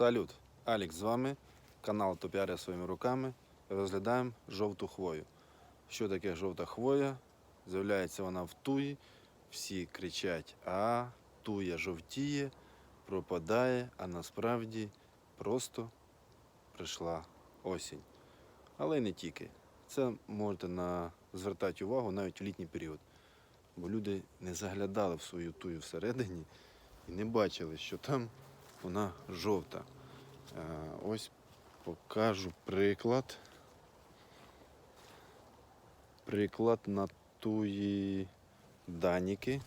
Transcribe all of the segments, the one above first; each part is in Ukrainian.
Салют! Алікс з вами, канал Топіаря своїми руками. Розглядаємо жовту хвою. Що таке жовта хвоя? З'являється вона в туї. Всі кричать, а туя жовтіє, пропадає, а насправді просто прийшла осінь. Але й не тільки. Це можете на... звертати увагу навіть в літній період. Бо люди не заглядали в свою тую всередині і не бачили, що там вона жовта. Е, Ось покажу приклад. Приклад на туї даніки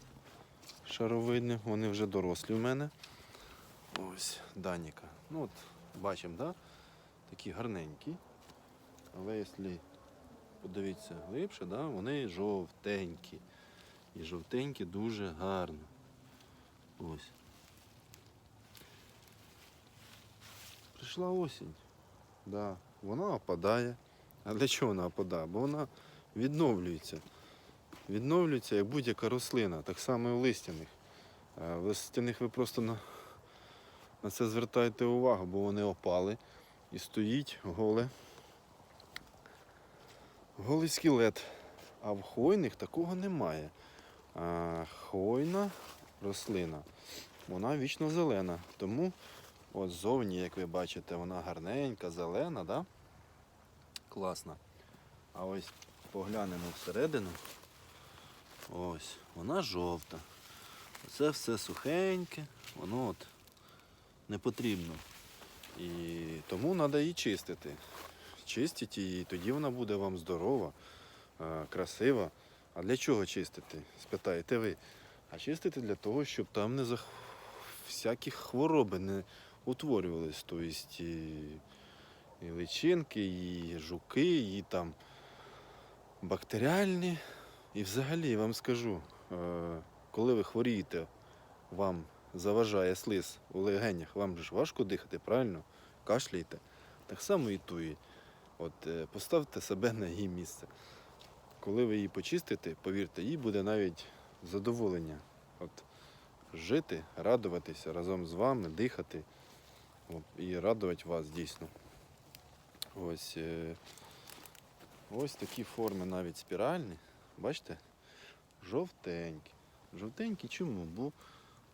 шаровидні. Вони вже дорослі в мене. Ось даніка. Ну от, бачимо, да? такі гарненькі. Але якщо подивитися глибше, да? вони жовтенькі. І жовтенькі дуже гарно. Ось. Прийшла осінь. Да. Вона опадає. А для чого вона опадає? Бо вона відновлюється. Відновлюється як будь-яка рослина, так само і у листяних. В листяних ви просто на, на це звертаєте увагу, бо вони опали і стоїть голе. Голий скелет. А в хвойних такого немає. А хвойна рослина, вона вічно зелена. Тому от ззовні, як ви бачите, вона гарненька, зелена, да? Класна. А ось поглянемо всередину. Ось, вона жовта. Це все сухеньке, воно от не потрібно. І тому треба її чистити. Чистіть її, тоді вона буде вам здорова, е, красива. А для чого чистити? Спитаєте ви. А чистити для того, щоб там не зах... всякі хвороби не утворювались. Тобто і, личинки, і жуки, і там бактеріальні. І взагалі я вам скажу, е, коли ви хворієте, вам заважає слиз у легенях, вам ж важко дихати, правильно? Кашляєте. Так само і туї. От е, поставте себе на її місце. Коли ви її почистите, повірте, їй буде навіть задоволення. От жити, радуватися разом з вами, дихати і радувати вас дійсно. Ось, е, ось такі форми навіть спіральні. Бачите? Жовтенькі. Жовтенькі чому? Бо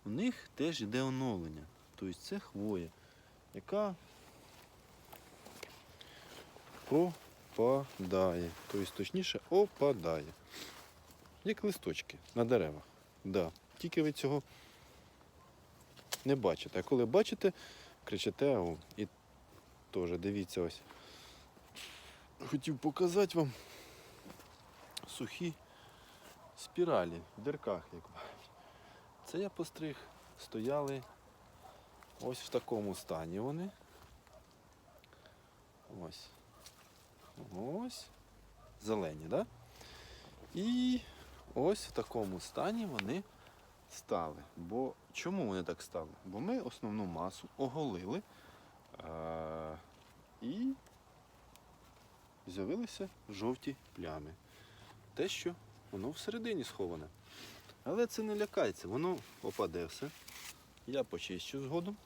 у них теж йде оновлення. Тобто це хвоя, яка пропадає. Тобто, точніше, опадає. Як листочки на деревах. Да. Тільки ви цього не бачите. А коли бачите, кричите. І теж дивіться ось. Хотів показати вам сухі спіралі в дирках, як бачите. Це я постриг, стояли ось в такому стані вони. Ось. Ось. Зелені, так? Да? І ось в такому стані вони стали. Бо чому вони так стали? Бо ми основну масу оголили а, і з'явилися жовті плями. Те, що воно всередині сховане. Але це не лякається, воно опаде все. Я почищу згодом.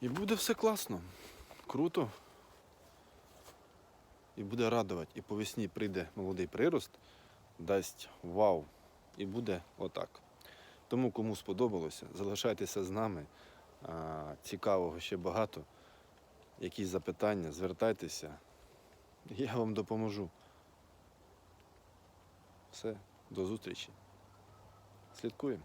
І буде все класно, круто. І буде радувати. І по весні прийде молодий прирост, дасть вау. І буде отак. Тому кому сподобалося, залишайтеся з нами. Цікавого ще багато. Якісь запитання, звертайтеся. Я вам допоможу. Все, до зустрічі. Слідкуємо.